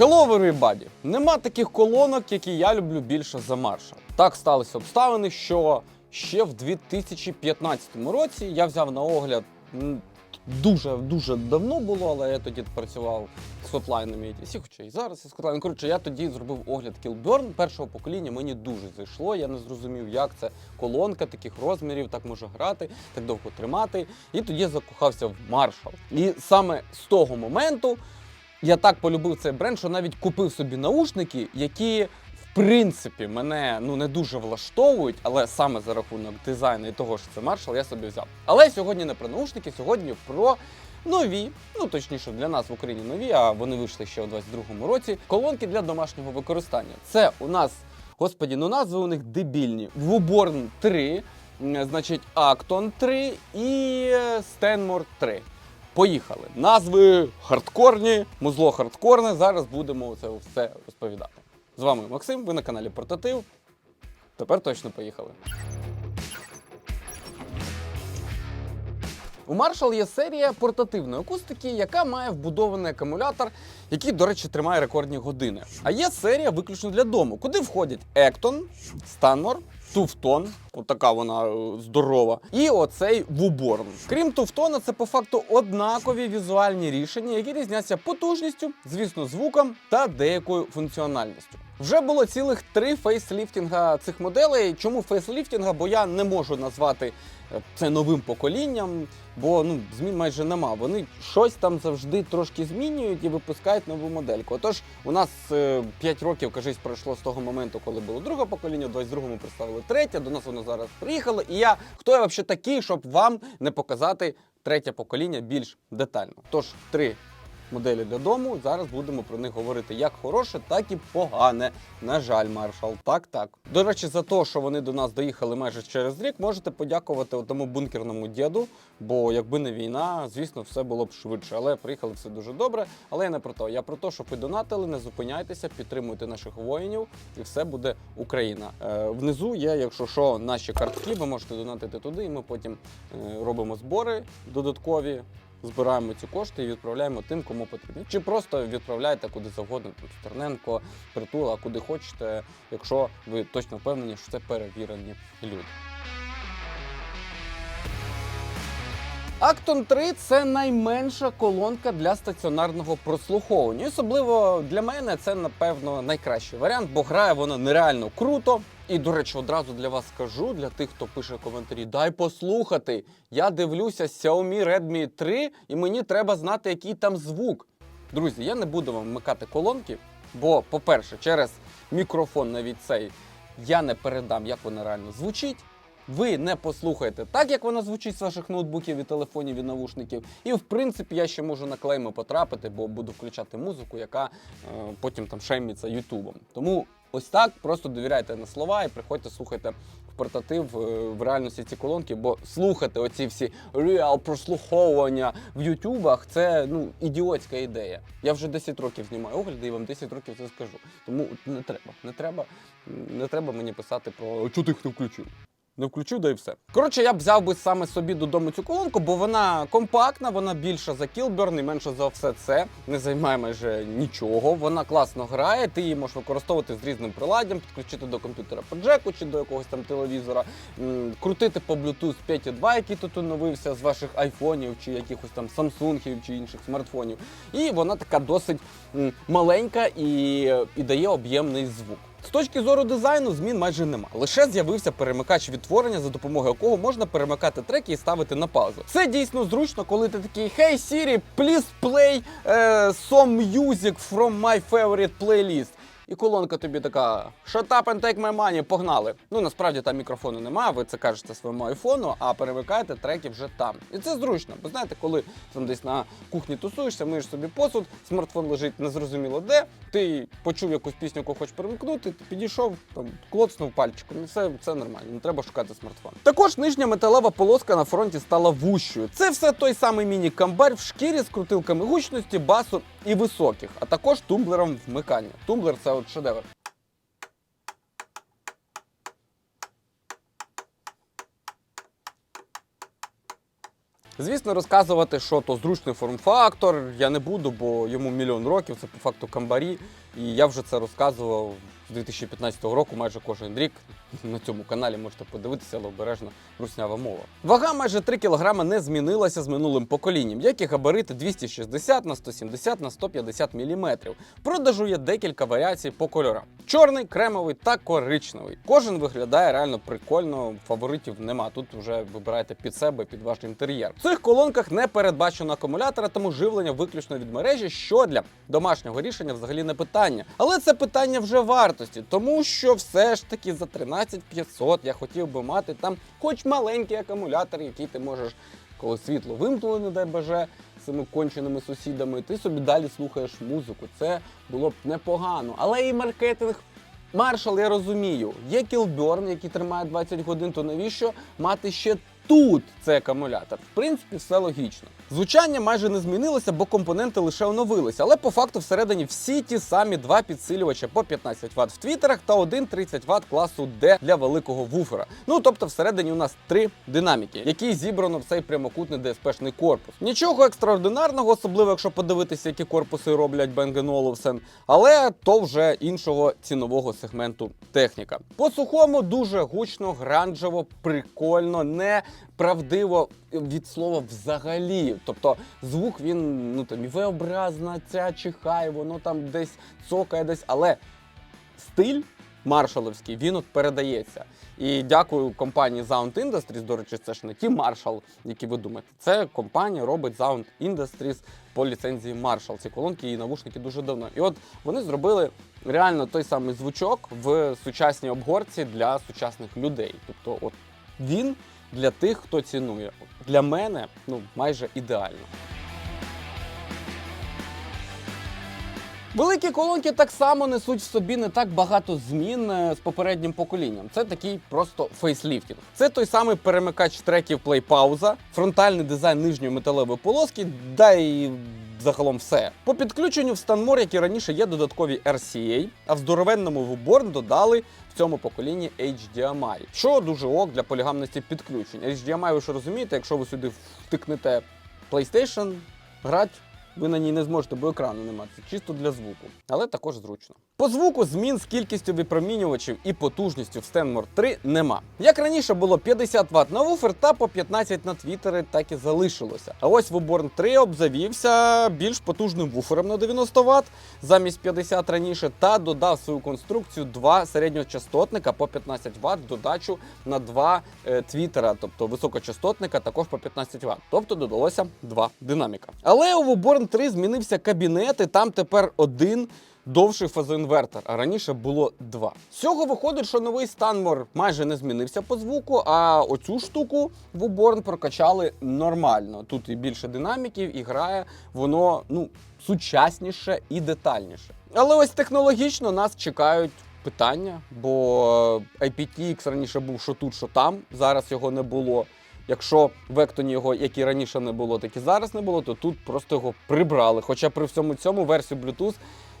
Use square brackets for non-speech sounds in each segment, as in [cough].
Hello, everybody! Нема таких колонок, які я люблю більше за Marshall. Так сталися обставини, що ще в 2015 році я взяв на огляд. Дуже дуже давно було, але я тоді працював з хотлайнами ATC, хоча і зараз із хотлайном. Коротше, я тоді зробив огляд Killburn першого покоління. Мені дуже зайшло. Я не зрозумів, як це колонка таких розмірів, так може грати, так довго тримати. І тоді закохався в Marshall. І саме з того моменту я так полюбив цей бренд, що навіть купив собі наушники, які в принципі мене ну не дуже влаштовують, але саме за рахунок дизайну і того, що це Marshall, я собі взяв. Але сьогодні не про наушники, сьогодні про нові, ну точніше для нас в Україні нові, а вони вийшли ще у 22-му році. Колонки для домашнього використання. Це у нас, господі, ну назви у них дебільні. Woburn 3, значить Acton 3 і Stenmore 3. Поїхали. Назви хардкорні, музло хардкорне. Зараз будемо це все розповідати. З вами Максим, ви на каналі Портатив. Тепер точно поїхали. У Marshall є серія портативної акустики, яка має вбудований акумулятор, який, до речі, тримає рекордні години. А є серія виключно для дому, куди входять Ecton, Stanmore, Tufton, отака вона е, здорова, і оцей Woburn. Крім Туфтона, це по факту однакові візуальні рішення, які різняться потужністю, звісно, звуком та деякою функціональністю. Вже було цілих три фейсліфтінга цих моделей. Чому фейсліфтінга? Бо я не можу назвати е, це новим поколінням, бо ну змін майже нема. Вони щось там завжди трошки змінюють і випускають нову модельку. Отож, у нас 5 років, кажись, пройшло з того моменту, коли було друге покоління, в 22-му представили третє. До нас воно зараз приїхало. І я хто я взагалі такий, щоб вам не показати третє покоління більш детально. Тож три моделі для дому. Зараз будемо про них говорити як хороше, так і погане. На жаль, маршал. Так, так. До речі, за те, що вони до нас доїхали майже через рік, можете подякувати тому бункерному діду. Бо якби не війна, звісно, все було б швидше. Але приїхали все дуже добре. Але я не про те. Я про те, щоб ви донатили, не зупиняйтеся, підтримуйте наших воїнів, і все буде Україна. Е, внизу є, якщо що, наші картки. Ви можете донатити туди, і ми потім е, робимо збори додаткові збираємо ці кошти і відправляємо тим, кому потрібно. Чи просто відправляйте куди завгодно, там Стерненко, притула, куди хочете, якщо ви точно впевнені, що це перевірені люди. Acton 3 це найменша колонка для стаціонарного прослуховування. І особливо для мене це, напевно, найкращий варіант, бо грає вона нереально круто. І, до речі, одразу для вас скажу, для тих, хто пише коментарі, дай послухати. Я дивлюся Xiaomi Redmi 3, і мені треба знати, який там звук. Друзі, я не буду вам вмикати колонки, бо, по-перше, через мікрофон навіть цей я не передам, як вона реально звучить. Ви не послухаєте так, як вона звучить з ваших ноутбуків і телефонів і навушників. І в принципі я ще можу на клейми потрапити, бо буду включати музику, яка е, потім там шеймиться Ютубом. Тому ось так просто довіряйте на слова і приходьте слухайте в портатив е, в реальності ці колонки, бо слухати оці всі реал прослуховування в Ютубах це ну ідіотська ідея. Я вже 10 років знімаю огляди і вам 10 років це скажу. Тому не треба, не треба, не треба мені писати про «А чого ти не включив. Не включу, да і все. Коротше, я б взяв би саме собі додому цю колонку, бо вона компактна, вона більша за Killburn і менша за все це. Не займає майже нічого. Вона класно грає, ти її можеш використовувати з різним приладдям, підключити до комп'ютера по джеку чи до якогось там телевізора, крутити по Bluetooth 5.2, який тут оновився з ваших айфонів чи якихось там самсунгів чи інших смартфонів. І вона така досить маленька і, і дає об'ємний звук. З точки зору дизайну змін майже нема. Лише з'явився перемикач відтворення, за допомогою якого можна перемикати треки і ставити на паузу. Це дійсно зручно, коли ти такий Hey Siri, please play uh, some music from my favorite playlist. І колонка тобі така Shut up and take my money, погнали. Ну насправді там мікрофону немає, ви це кажете своєму айфону, а перемикаєте треки вже там. І це зручно. Бо знаєте, коли там десь на кухні тусуєшся, миєш собі посуд, смартфон лежить незрозуміло де. Ти почув якусь пісню, яку хочеш перемкнути, ти підійшов, там клоцнув пальчиком, і все це нормально. Не треба шукати смартфон. Також нижня металева полоска на фронті стала вущою. Це все той самий міні-камбар в шкірі з крутилками гучності, басу і високих, а також тумблером вмикання. Тумблер це от шедевр. Звісно, розказувати, що то зручний форм-фактор, я не буду, бо йому мільйон років, це по факту камбарі. І я вже це розказував з 2015 року, майже кожен рік. На цьому каналі можете подивитися, але обережно руснява мова. Вага майже 3 кг не змінилася з минулим поколінням, як і габарити 260 на 170 на 150 мм. Продажу є декілька варіацій по кольорам: чорний, кремовий та коричневий. Кожен виглядає реально прикольно. Фаворитів нема. Тут вже вибирайте під себе, під ваш інтер'єр. В цих колонках не передбачено акумулятора, тому живлення виключно від мережі, що для домашнього рішення взагалі не питання. Але це питання вже вартості, тому що все ж таки за 13500 я хотів би мати там хоч маленький акумулятор, який ти можеш, коли світло вимкнули, не дай боже, цими конченими сусідами, ти собі далі слухаєш музику. Це було б непогано. Але і маркетинг Маршал, я розумію, є кілберн, який тримає 20 годин, то навіщо мати ще тут цей акумулятор? В принципі, все логічно. Звучання майже не змінилося, бо компоненти лише оновилися, але по факту всередині всі ті самі два підсилювача по 15 Вт в твіттерах та один 30 Вт класу D для великого вуфера. Ну тобто всередині у нас три динаміки, які зібрано в цей прямокутний DSP-шний корпус. Нічого екстраординарного, особливо якщо подивитися, які корпуси роблять Bang Olufsen, але то вже іншого цінового сегменту техніка. По сухому дуже гучно, гранжево, прикольно, не правдиво від слова взагалі. Тобто звук він ну там і V-образна, ця чихає, воно там десь цокає десь, але стиль маршаловський він от передається. І дякую компанії Sound Industries. До речі, це ж не ті Marshall, які ви думаєте. Це компанія робить Sound Industries по ліцензії Marshall. Ці колонки і навушники дуже давно. І от вони зробили реально той самий звучок в сучасній обгорці для сучасних людей. Тобто, от він для тих, хто цінує. Для мене ну майже ідеально. Великі колонки так само несуть в собі не так багато змін е, з попереднім поколінням. Це такий просто фейсліфтінг. Це той самий перемикач треків плей-пауза, фронтальний дизайн нижньої металевої полоски, да і загалом все. По підключенню в Stanmore, як і раніше, є додаткові RCA, а в здоровенному Вуборн додали в цьому поколінні HDMI, що дуже ок для полігамності підключень. HDMI, ви ж розумієте, якщо ви сюди втикнете PlayStation, грати ви на ній не зможете, бо екрану немає. Це чисто для звуку, але також зручно. По звуку змін з кількістю випромінювачів і потужністю в Stenmore 3 нема. Як раніше було 50 Вт на вуфер та по 15 на твіттери, так і залишилося. А ось Woburn 3 обзавівся більш потужним вуфером на 90 Вт замість 50 раніше, та додав свою конструкцію два середньочастотника по 15 Вт, додачу на два е, твіттера, тобто високочастотника також по 15 Вт. Тобто додалося два динаміка. Але у Woburn 3 змінився кабінет, і там тепер один довший фазоінвертор, а раніше було два. З цього виходить, що новий Stanmore майже не змінився по звуку, а оцю штуку в Уборн прокачали нормально. Тут і більше динаміків, і грає воно ну сучасніше і детальніше. Але ось технологічно нас чекають. Питання, бо IPTX раніше був що тут, що там. Зараз його не було. Якщо в Ектоні його, як і раніше не було, так і зараз не було, то тут просто його прибрали. Хоча при всьому цьому версію Bluetooth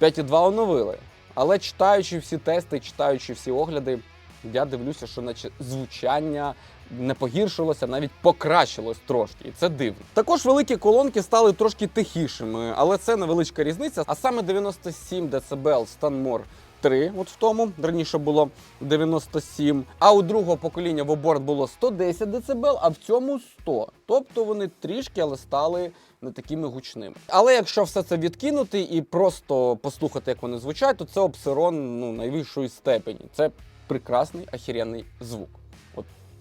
5.2 оновили. Але читаючи всі тести, читаючи всі огляди, я дивлюся, що наче звучання не погіршилося, навіть покращилось трошки, і це дивно. Також великі колонки стали трошки тихішими, але це невеличка різниця. А саме 97 дБ Stanmore 3, от в тому раніше було 97, а у другого покоління в оборт було 110 дБ, а в цьому 100. Тобто вони трішки, але стали не такими гучними. Але якщо все це відкинути і просто послухати, як вони звучать, то це обсерон ну, найвищої степені. Це прекрасний ахіренний звук.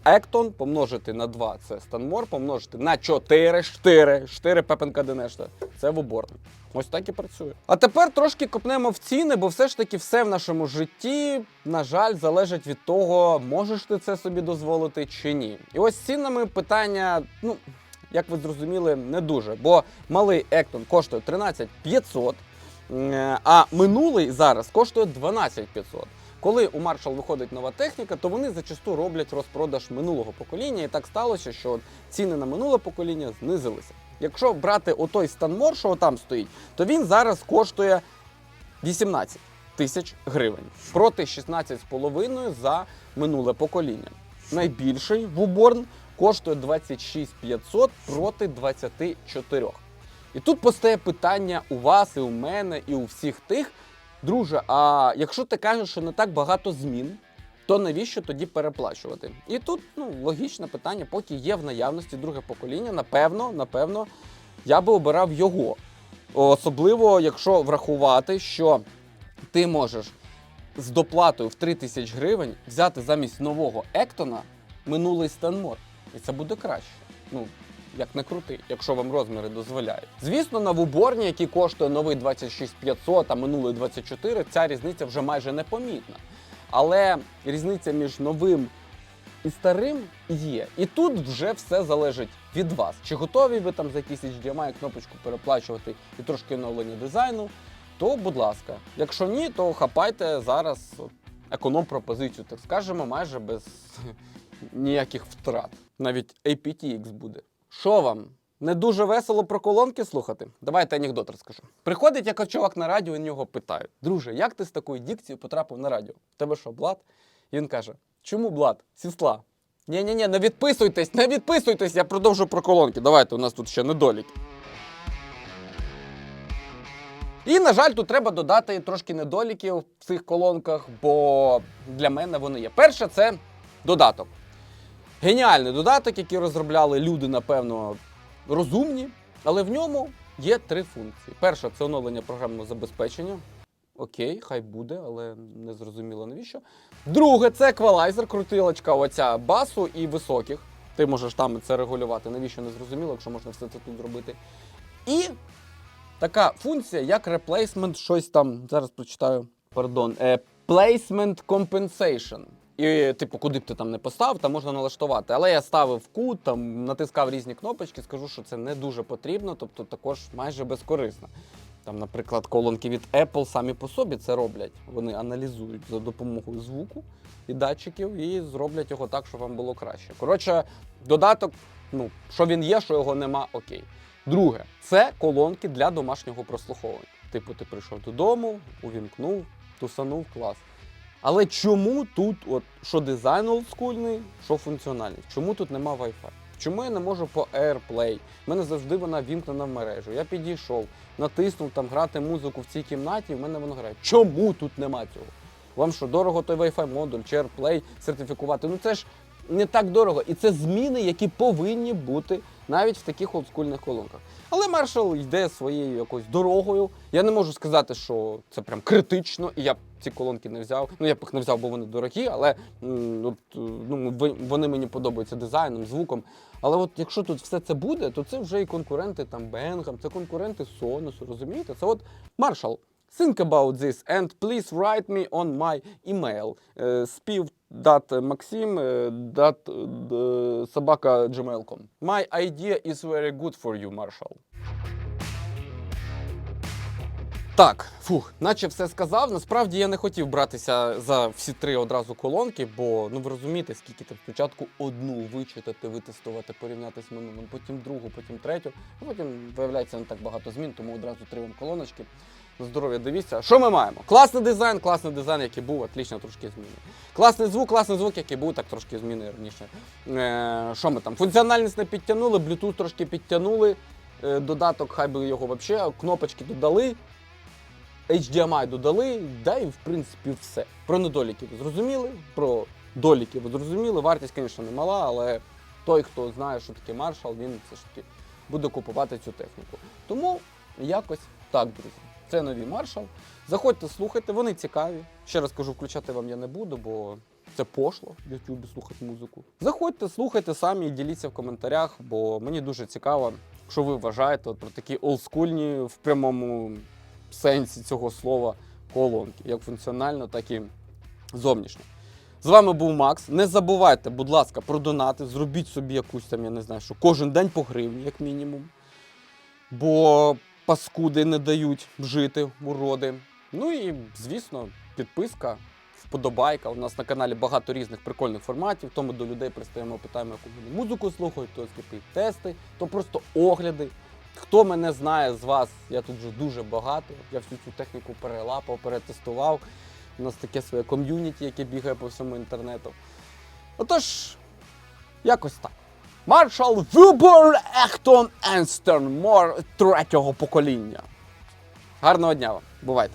Ектон помножити на 2 це Станмор, помножити на 4, 4, 4 пепенка Денешта. Це в оборні. Ось так і працює. А тепер трошки копнемо в ціни, бо все ж таки все в нашому житті, на жаль, залежить від того, можеш ти це собі дозволити чи ні. І ось з цінами питання, ну. Як ви зрозуміли, не дуже, бо малий Ектон коштує 13 500, е, а минулий зараз коштує 12 500. Коли у Marshall виходить нова техніка, то вони зачасту роблять розпродаж минулого покоління, і так сталося, що ціни на минуле покоління знизилися. Якщо брати отой Stanmore, що там стоїть, то він зараз коштує 18 тисяч гривень проти 16,5 за минуле покоління. Найбільший Вуборн коштує 26 500 проти 24. І тут постає питання у вас, і у мене, і у всіх тих. Друже, а якщо ти кажеш, що не так багато змін, то навіщо тоді переплачувати? І тут ну, логічне питання, поки є в наявності друге покоління, напевно, напевно, я би обирав його. Особливо, якщо врахувати, що ти можеш з доплатою в 3 тисяч гривень взяти замість нового Ектона минулий Станмор. І це буде краще. Ну, як не крути, якщо вам розміри дозволяють. Звісно, на вуборні, який коштує новий 26500, а минулий 24, ця різниця вже майже непомітна. Але різниця між новим і старим є. І тут вже все залежить від вас. Чи готові ви там за якийсь HDMI кнопочку переплачувати і трошки оновлення дизайну, то будь ласка. Якщо ні, то хапайте зараз економ-пропозицію, так скажемо, майже без [laughs] ніяких втрат. Навіть APTX буде. Що вам? Не дуже весело про колонки слухати? Давайте анекдот розкажу. Приходить якось чувак на радіо, і нього питають: Друже, як ти з такою дікцією потрапив на радіо? В тебе що, блат? І він каже: Чому блат? Сісла. ні ні ні не відписуйтесь, не відписуйтесь, я продовжу про колонки. Давайте, у нас тут ще недоліки. І, на жаль, тут треба додати трошки недоліків в цих колонках, бо для мене вони є. Перше, це додаток. Геніальний додаток, який розробляли люди, напевно, розумні, але в ньому є три функції. Перша це оновлення програмного забезпечення. Окей, хай буде, але не зрозуміло навіщо. Друге, це еквалайзер, крутилочка оця басу і високих. Ти можеш там це регулювати. Навіщо не зрозуміло, якщо можна все це тут зробити. І така функція, як replacement, щось там. Зараз прочитаю. Пардон, е, placement compensation. І, типу, куди б ти там не поставив, там можна налаштувати. Але я ставив кут, там натискав різні кнопочки, скажу, що це не дуже потрібно, тобто також майже безкорисно. Там, наприклад, колонки від Apple самі по собі це роблять. Вони аналізують за допомогою звуку і датчиків і зроблять його так, щоб вам було краще. Коротше, додаток, ну, що він є, що його нема, окей. Друге, це колонки для домашнього прослуховування. Типу, ти прийшов додому, увімкнув, тусанув клас. Але чому тут, от, що дизайн олдскульний, що функціональність? Чому тут нема Wi-Fi? Чому я не можу по AirPlay? У мене завжди вона вімкнена в мережу. Я підійшов, натиснув там грати музику в цій кімнаті, і в мене воно грає. Чому тут нема цього? Вам що, дорого той Wi-Fi модуль чи AirPlay сертифікувати? Ну це ж не так дорого. І це зміни, які повинні бути навіть в таких олдскульних колонках. Але Marshall йде своєю якоюсь дорогою. Я не можу сказати, що це прям критично, і я б ці колонки не взяв. Ну я б їх не взяв, бо вони дорогі, але е, ну, вони мені подобаються дизайном, звуком. Але от якщо тут все це буде, то це вже і конкуренти там Бенгам, це конкуренти Sonos, розумієте? Це от Marshall. Think about this and please write me on my email. Е, Спів дат Максим е, собака gmail.com. My idea is very good for you, Marshall. Так, фух, наче все сказав. Насправді я не хотів братися за всі три одразу колонки, бо ну ви розумієте, скільки там спочатку одну вичитати, витестувати, порівняти з минулим, потім другу, потім третю. А потім виявляється не так багато змін, тому одразу три вам колоночки. Здоров'я дивіться. Що ми маємо? Класний дизайн, класний дизайн, який був, отлично трошки змінив. Класний звук, класний звук, який був, так трошки змінив раніше. Е, що ми там? Функціональність не підтягнули, Bluetooth трошки підтягнули. Е, додаток, хай би його взагалі, кнопочки додали. HDMI додали, да і в принципі все. Про недоліки ви зрозуміли, про доліки ви зрозуміли. Вартість, звісно, не мала, але той, хто знає, що таке Marshall, він все ж таки буде купувати цю техніку. Тому якось так, друзі. Це нові Marshall. Заходьте, слухайте, вони цікаві. Ще раз кажу, включати вам я не буду, бо це пошло в YouTube слухати музику. Заходьте, слухайте самі і діліться в коментарях, бо мені дуже цікаво, що ви вважаєте от про такі олдскульні в прямому сенсі цього слова колонки, як функціонально, так і зовнішньо. З вами був Макс. Не забувайте, будь ласка, про донати. Зробіть собі якусь там, я не знаю, що кожен день по гривні, як мінімум. Бо паскуди не дають жити, уроди. Ну і, звісно, підписка, вподобайка. У нас на каналі багато різних прикольних форматів. То ми до людей пристаємо, питаємо, яку вони музику слухають, то скипить тести, то просто огляди. Хто мене знає з вас, я тут вже дуже багато. Я всю цю техніку перелапав, перетестував. У нас таке своє ком'юніті, яке бігає по всьому інтернету. Отож, якось так. Маршал Вюбер Ехтон Енстерн Мор третього покоління. Гарного дня вам. Бувайте.